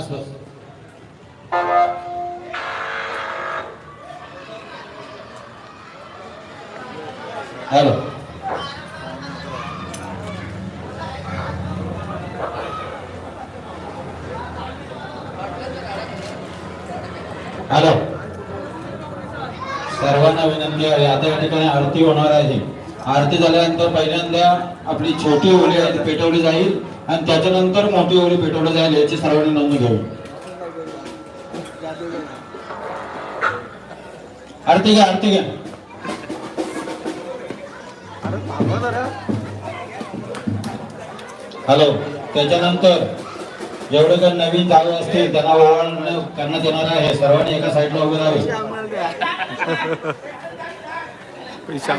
आश्वासन hello. Hello. सर्वांना विनंती आहे आता या ठिकाणी आरती होणार आहे. आरती झाल्यानंतर पहिल्यांदा आपली छोटी ओली आहे ती पेटवली जाईल. आणि त्याच्यानंतर मोठी ओली पेटवली जाईल याची सर्वांनी नोंद घ्यावी. आरती घ्या आरती घ्या. हॅलो त्याच्यानंतर जेवढे काही नवीन जागा असतील त्यांना ओवाळण करण्यात येणार आहे. सर्वांनी एका साईडला उभे राहावे. पैसे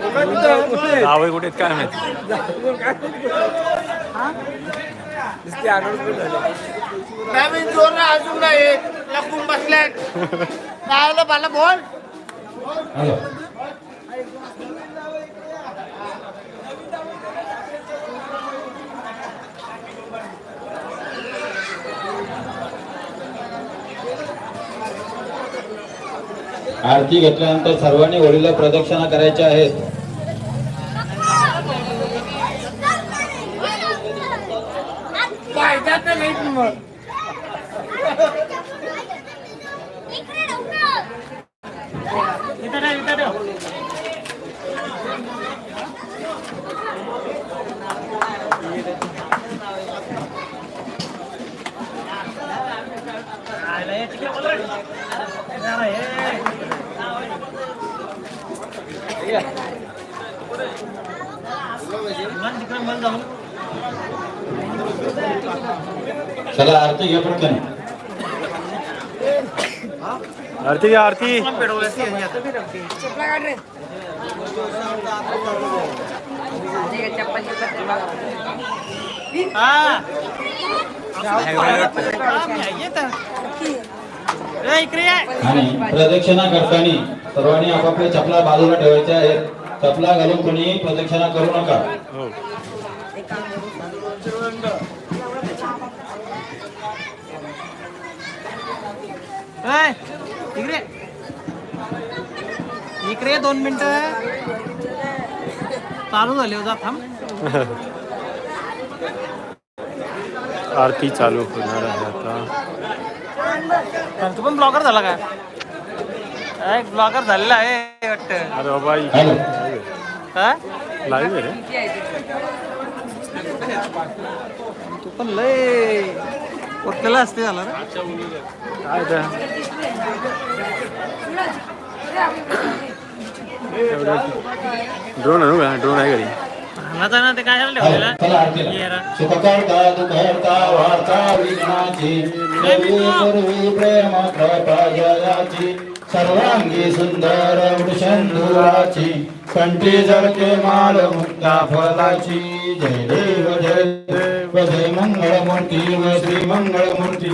जावई कुठे काय माहिती? जोर ना अजून नाही लपून बसल्या काय मला बोल आरती घेतल्यानंतर सर्वांनी होळीला प्रदक्षिणा करायच्या आहेत पाहिजात नाही मग इथं नाही, इथं नाही. आयला हे तिकडे बोल रे. जरा हे. मन तिकडे मन जाऊन चला आरती घ्या पटकन आरती घ्या आरती हा. आणि प्रदक्षिणा करताना सर्वांनी आपापल्या चपला बाजूला ठेवायच्या आहेत चपला घालून कोणी प्रदक्षिणा करू नका. हो. इकडे. इकडे दोन मिनिट. चालू झाले हो, जा थांब. आरती चालू होणार आहे आता. तू पण ब्लॉगर झाला का? ब्लॉगर झालेला आहे वाटतं. अरे बाबा? लाईव्ह आहे रे. तू पण लय पोटलेला असते झाला रे. काय त्या ड्रोन आणू का ड्रोन आहे घरी. हाणाचा ना ते काय झालं ठेवलेला? चला आरतीला ये रा. सुख करता दुःख हरता वार्ता विघ्नाची देवी पूर्वी प्रेम कृपा जयाची सर्वांगी सुंदर वृषंधुराची कंठी जळके माल मुक्ता फलाची. जय देव जय देव जय मंगळ मूर्ती व श्री मंगळ मूर्ती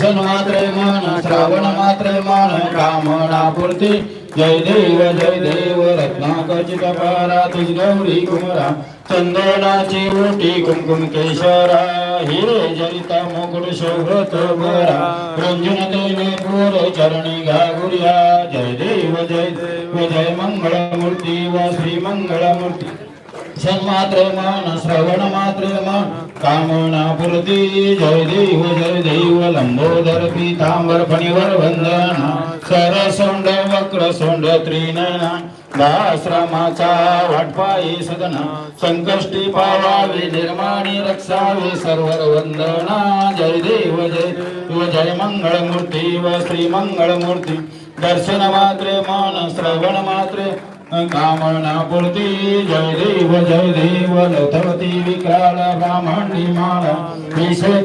सन मात्रे मान श्रावण मात्रे मान कामना पूर्ती जय देव जय देव रत्नाकची पारा तुझ गौरी कुमरा. चंदनाची ओटी कुमकुम केशरा हिरे जरिता मुकुट शोभत बरा रंजन तेने पूर चरणी घागुर्या. जय देव जय देव. जय मंगळ मूर्ती व श्री मंगळ मूर्ती सन्मात्र मान श्रवण मात्र मान. कामना पूर्ती जय देव जय देव. लंबोदर पीतांबर फणीवर वंदना. सरसोंड वक्र सोंड त्रिनयना. दाश्रमाचा वाटपाई सदन संकष्टी पावावे निर्माणी रक्षावे सर्वर वंदना जय देव जय व जय मंगळ मूर्ती व श्री मंगळ मूर्ती दर्शन मात्रे मान श्रवण मात्रे कामनापूर्ती जय देव जय देव लथवती विक्राळ ब्राह्मणी माळा विषय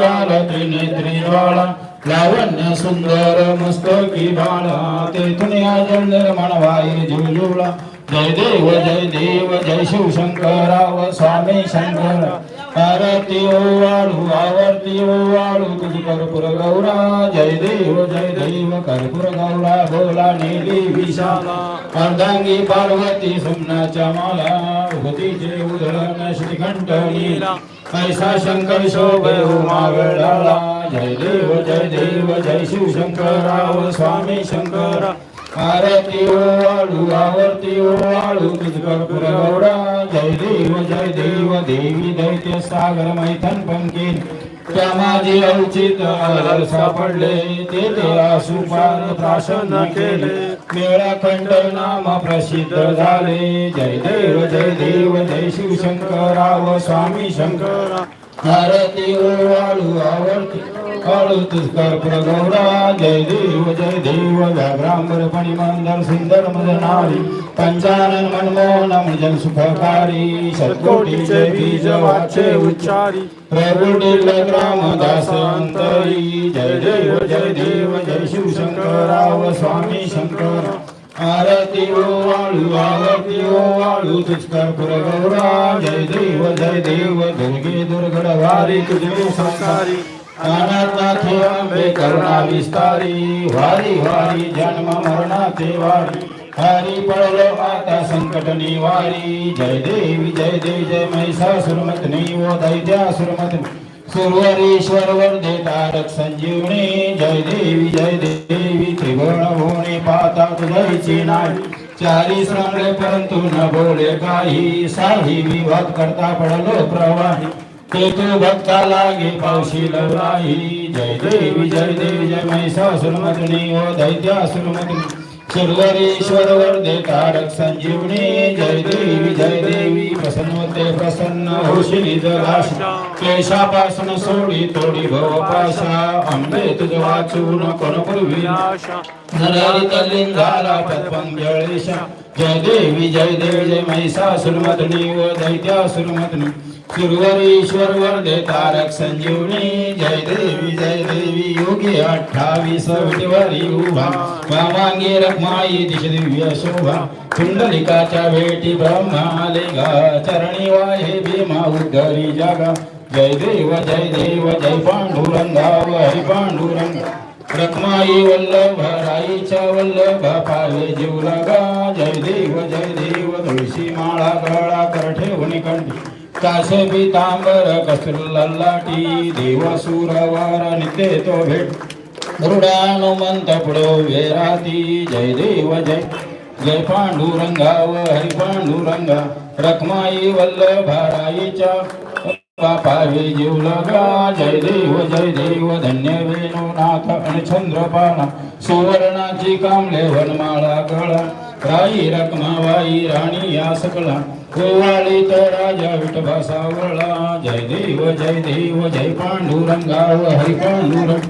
काल त्रिनेत्री ज्वाळा लावण्य सुंदर मस्तकी बाळा तेथून या जंदर मनवाई झुळझुळा जय देव जय देव जय शिवशंकराव स्वामी शंकर. आरती ओवाळू आवर्ती ओवाळू तुझ कर्पूर गौरा जय देव जय दैव कर्पूर गौरा बोला नेली विशाला अर्धांगी पार्वती सुमनाच्या माला उगतीचे उधळण श्रीकंठ नीला ऐसा शंकर शोभे उमागडाला जय देव जय देव जय शिव शंकराव स्वामी शंकर आरती ओ वाळू आवर्ती ओ वाळू तुझ कर्पूर गौडा जय देव जय देव देवी दैत्य सागर मैथन पंकिन. त्या माझी औचित सापडले ते सुपान प्राशन केले. मेळा खंड नाम प्रसिद्ध झाले. जय देव जय देव जय शिवशंकराव स्वामी शंकरा आरती वाळू आवडती वाळू तुझ प्रगौरा गौरा जय देव जय देव व्याघ्रांबर पणिमंदर सुंदर मदनारी पंचानन मनमोहन मृजन सुखकारी सत्कोटीचे बीज वाचे उच्चारी प्रभुडील ग्रामदास अंतरी जय देव जय देव जय शिवशंकराव स्वामी शंकरा। आरती ओ वाळू आरती ओ वाळू तुझ कर्पूर गौरा जय देव जय देव दुर्गे दुर्गड वारी तुझे संसारी अनाथनाथे अंबे करुणा विस्तारी वारी वारी जन्म मरणाचे वारी हरी पडलो आता संकट निवारी जय देवी जय देव जय महिषासुरमतनी ओ दैत्यासुरमतनी सुरवरीश्वर वर्धे तारक संजीवनी जय देवी जय देवी त्रिगुण भुवने पाता तुझाईची नाही. चारी श्रमले परंतु न बोले काही साही विवाद करता पडलो प्रवाही. ते तू भक्ता लागे पावशी लवराही जय देवी जय देवी जय महिषासुरमतनी ओ दैत्यासुरमतनी. सुरवरीश्वर वरदे तारक संजीवनी जय देवी जय देवी प्रसन्न ते प्रसन्न होशिनी जलाश क्लेशापासून सोडी तोडी भव पाशा अंबे तुझ वाचून कोण पूर्वी नरहरी तल्लीन जय देवी जय देवी जय महिषासुरमतनी व दैत्यासुरमतनी सुरवरीश्वर वर्धे तारक संजीवनी जय देवी जय देवी योगी अठ्ठावीस वरी उभा. वामांगी रखमाई दिश दिव्य शोभा. कुंडलिकाच्या भेटी ब्रह्मा चरणी वाहे भीमा उद्धरी जागा. जय देव जय देव जय पांडुरंगा व हरी पांडुरंगा. रखमाई वल्लभ राईच्या वल्लभ पाले जीव लागा जय देव जय देव तुळशी माळा गळा कर ठेवणी कंठी. कासे पितांबर कस्तुर लल्लाटी देवासुर वार तो भेट. गरुडानुमंत पुढो वेराती जय देव जय. जय पांडुरंगा व हरी पांडुरंगा रखमाई वल्लभाराईच्या पापावे जीव लगा जय देव जय देव धन्य वेणुनाथ आणि चंद्रपाना. सुवर्णाची कामले वनमाळा गळा. राई रखमाबाई राणी या सकला. गोवाळी तर राजा विठभा सावळा जय देव जय देव जय पांडुरंगा व हरी पांडुरंग.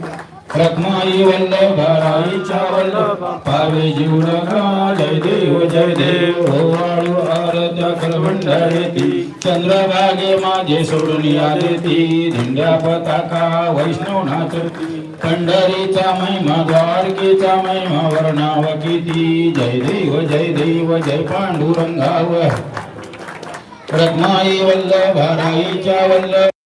रखमाई वल्लभाराईच्या वल्लभ पावे जीवनगा जय देव जय देव. वाळू आरत्या कलभंडारेती चंद्रभागे माझे सोडून आलेती धिंड्या पताका वैष्णव नाचती पंढरीचा महिमा द्वारकेचा महिमा वर्णाव किती जय देव जय देव जय पांडुरंगाव रखमाई वल्लभाराईच्या वल्लभ.